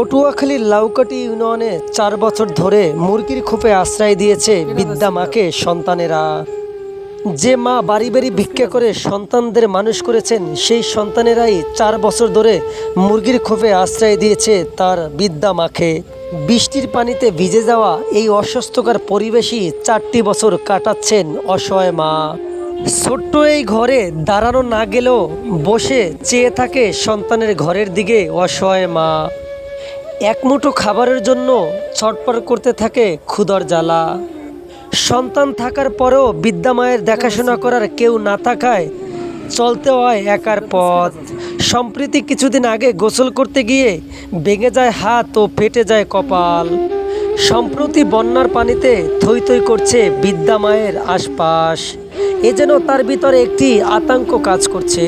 পটুয়াখালীর লাউকাটি ইউনিয়নে চার বছর ধরে মুরগির খোপে আশ্রয় দিয়েছে বিদ্যা মাকে, সন্তানেরা। যে মা বাড়ি বাড়ি ভিক্ষা করে সন্তানদের মানুষ করেছেন, সেই সন্তানেরাই চার বছর ধরে মুরগির খোপে আশ্রয় দিয়েছে তার বিদ্যা মাকে। বৃষ্টির পানিতে ভিজে যাওয়া এই অস্বস্থকর পরিবেশই চারটি বছর কাটাচ্ছেন অসহায় মা। ছোট্ট এই ঘরে দাঁড়ানো না গেলেও বসে চেয়ে থাকে সন্তানের ঘরের দিকে অসহায় মা। এক মুঠো খাবারের জন্য ছটপট করতে থাকে ক্ষুধর জ্বালা। সন্তান থাকার পরেও বিদ্যা মায়ের দেখাশোনা করার কেউ না থাকায় চলতে হয় একার পথ। সম্প্রতি কিছুদিন আগে গোসল করতে গিয়ে ভেঙে যায় হাত ও ফেটে যায় কপাল। সম্প্রতি বন্যার পানিতে থই থই করছে বিদ্যা মায়ের আশপাশ। এ যেন তার ভিতরে একটি আতঙ্ক কাজ করছে।